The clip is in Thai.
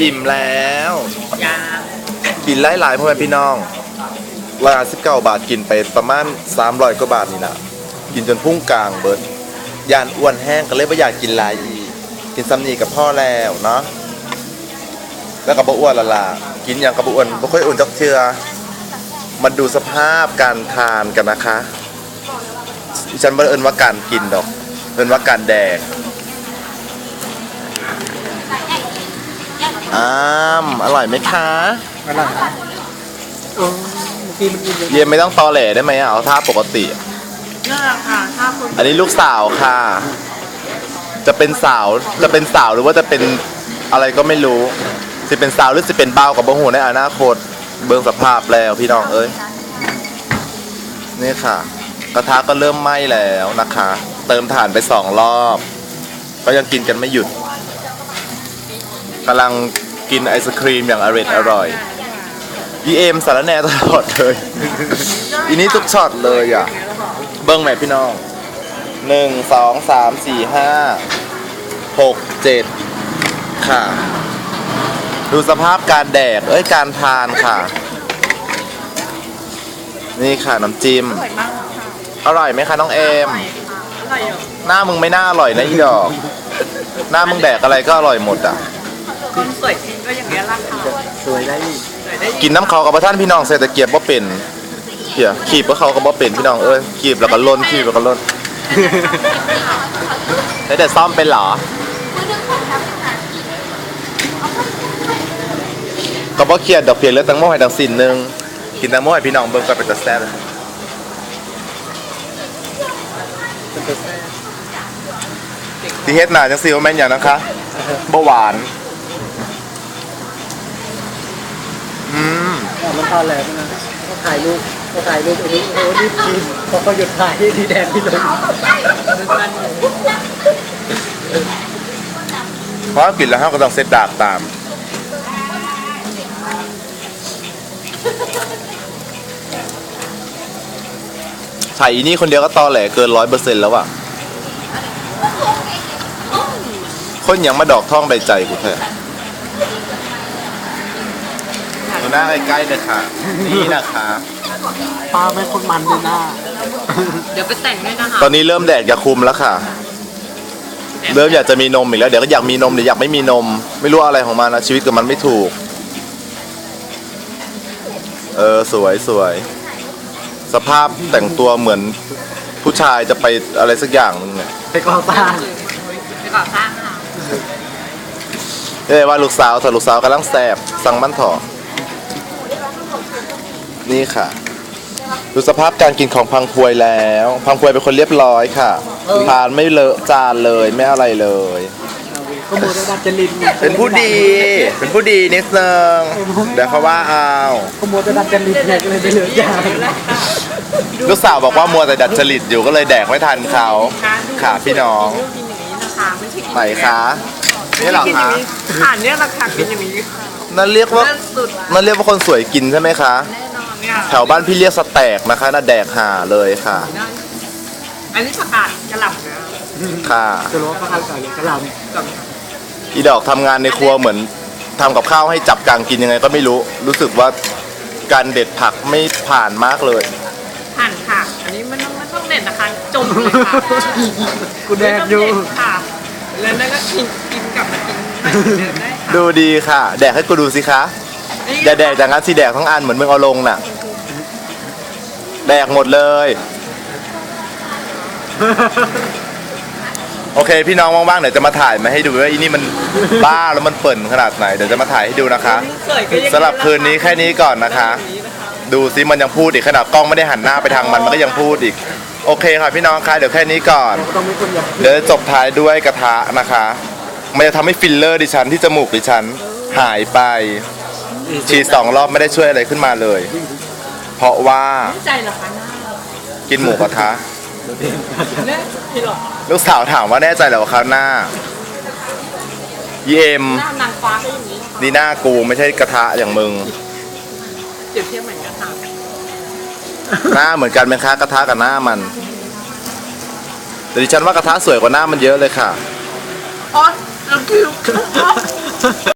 อิ่มแล้วยากินหลายหลายๆพ่อแม่พี่น้องราคาสิบเก้าบาทกินไปประมาณสามร้อยกว่าบาทนี่นะกินจนพุ่งกลางเบิดยานอ้วนแห้งก็เลยไม่อยากกินหลายอีกกินซ้ำนี่กับพ่อแล้วเนาะแล้วกับบ่อ้วนละล่ะกินอย่างกับบ่อ้วนบ่ค่อยอ้วนจักเทื่อมันดูสภาพการทานกันนะคะดิฉันบ่ได้เอิ้นว่าการกินดอกเอิ้นว่าการแดก อ้ามอร่อยไหมคะอะไรเออเมื่อกี้มันกินเยอะเรียนไม่ต้องตอแหลได้ไหมอะเอาท่าปกติน่ารักค่ะถ้าคนอันนี้ลูกสาวค่ะ จะเป็นสาวจะเป็นสาวหรือว่าจะเป็นอะไรก็ไม่รู้จะเป็นสาวหรือจะเป็นเบาวกับบ่หูในอนาคต เบิ่งสภาพแล้วพี่น้องเอ้ยนี่ค่ะ กระทะก็เริ่มไหม้แล้วนะคะ เติมถ่านไปสองรอบ ก็ยังกินกันไม่หยุด กำลังกินไอศครีมอย่างอร่อยอร่อยยีเอ็มสารแหน่ตลอดเลย อีนี้ทุกช็อตเลยอะ เบิ้งไหมพี่น้องหนึ่งสองสามสี่ห้าหกเจ็ดค่ะ ดูสภาพการแดก เอ้ย การทานค่ะ นี่ค่ะ น้ำจิ้ม อร่อยมากค่ะอร่อยไหมคะ น้องเอมอร่อยอยู่หน้ามึงไม่น่าอร่อยนะอีดอก หน้ามึงแดกอะไรก็อร่อยหมดอะ คนสวยจริงก็อย่างเงี้ยราคาสวยได้สวยได้กินน้ำเขากับพระท่านพี่น้องเศรษฐเกียบบ่เป็นเหียขีบกับเขาก็บ่เป็นพี่น้องเอ้ยขีบแล้วก็ล้นขีบแล้วก็ล้นแล้วแต่ซ่อมเป็นเหรอก็บ่เครียดดอกเพียงเหลือตังโมให้ดังสินหนึงกินตังโมให้พี่น้องเบิ่งก็เป็นตะแซ่บที่เฮ็ดหน้าจังซี่ว่าแม่นหยังนะคะบ่หวาน อืม มันทอดแล้วนะก็ถ่ายรูปก็ถ่ายรูปไปนี้โอ้รีบกินพอเขาหยุดถ่ายที่ดีแดงที่ลงเพราะกินแล้วเราก็ต้องเซตดาบตามถ่ายอีนี่คนเดียวก็ตอแหลเกินร้อยเปอร์เซ็นต์แล้วอะคนยังมาดอกท่องใบใจกูแท้ดู หน้าใกล้ๆเลยค่ะ นี่นะคะปลาไม่คนมันเลยหน้า เดี๋ยวไปแต่งด้วยนะคะ ตอนนี้เริ่มแดกยาคุมแล้วค่ะ เริ่มอยากจะมีนมอีกแล้ว เดี๋ยวก็อยากมีนมเดี๋ยวอยากไม่มีนม ไม่รู้อะไรของมันนะชีวิตกับมันไม่ถูก เออสวยสวย สภาพแต่งตัวเหมือนผู้ชายจะไปอะไรสักอย่างหนึงเนี่ยไปก่อสร้างไปก่อสร้างค่ะ เอ้ยว่าลูกสาวถ้าลูกสาวกำลังแสบสั่งมันถอ นี่ค่ะ ดูสภาพการกินของพังพวยแล้ว พังพวยเป็นคนเรียบร้อยค่ะทานไม่เลอะจานเลยไม่อะไรเลยขโมยได้ดันจรินไงเป็นผู้ดี เป็นผู้ดีนิดนึงเดี๋ยวเขาว่าเอาขโมยได้ดันจรินไงก็เลยได้เหลือยางลูกสาวบอกว่ามัวแต่ดัดจริตอยู่ก็เลยแดกไม่ทันเขาค่ะพี่น้องกินอย่างนี้นะคะไม่ใช่กินไหนคะนี่เหรอกินอคะย่างนี้ค่ะเนี่ยราคากินอย่างนี้ค่ะนั่นเรียกว่าเลิศสุดนั่นเรียกว่าคนสวยกินใช่ไหมคะ แน่นอนเนี่ยแถวบ้านพี่เรียกสแต็กนะคะน่าแดกห่าเลยค่ะ อันนี้ผักกาดกระหล่ำนะค่ะ จะรู้ว่าเขาทำก่อนเลยกระหลกับอีดอกทำงานในครัวเหมือนทำกับข้าวให้จับกลางกินยังไงก็ไม่รู้ รู้สึกว่าการเด็ดผักไม่ผ่านมากเลย หั่นค่ะ อันนี้มันต้องไม่ต้องเด็ดนะคะ จมเลยค่ะำกูแดกอยู่ ไม่ต้งเด็ดค่ะ แล้วนั่นก็กินกินกลับมากินได้เหมือนเดิมได้ค่ะ ดูดีค่ะ แดกให้กูดูสิคะ อย่าแดกจากนั้นสิแดกทั้งอันเหมือนมึงเอาลงน่ะ แดกหมดเลย โอเค พี่น้องว่างๆเดี๋ยวจะมาถ่ายมาให้ดูว่าอีนี่มันบ้าแล้วมันเปิ่นขนาดไหนเดี๋ยวจะมาถ่ายให้ดูนะคะสวยก็ยังสำหรับคืนนี้แค่นี้ก่อนนะคะ ดูซิมันยังพูดอีกขนาดกล้องไม่ได้หันหน้าไปทางมันมันก็ยังพูดอีก โอเคค่ะพี่น้องคะเดี๋ยวแค่นี้ก่อน เดี๋ยวจะจบท้ายด้วยกระทะนะคะ มันจะทำให้ฟิลเลอร์ดิฉันที่จมูกดิฉันหายไป ฉีดสองรอบไม่ได้ช่วยอะไรขึ้นมาเลย เพราะว่าใจเหรอคะหน้ากินหมูกระทะ เนี่ยพี่หรอลูกสาวถามว่าแน่ใจเหรอว่าคราวหน้ายีเอ็มหน้านางฟ้าก็อย่างนี้ค่ะดีหน้ากูไม่ใช่กระทะอย่างมึง เปรียบเทียบเหมือนกันค่ะหน้าเหมือนกันไหมคะกระทะกับหน้ามัน แต่ดิฉันว่ากระทะสวยกว่าหน้ามันเยอะเลยค่ะ อ๋อแล้วคิว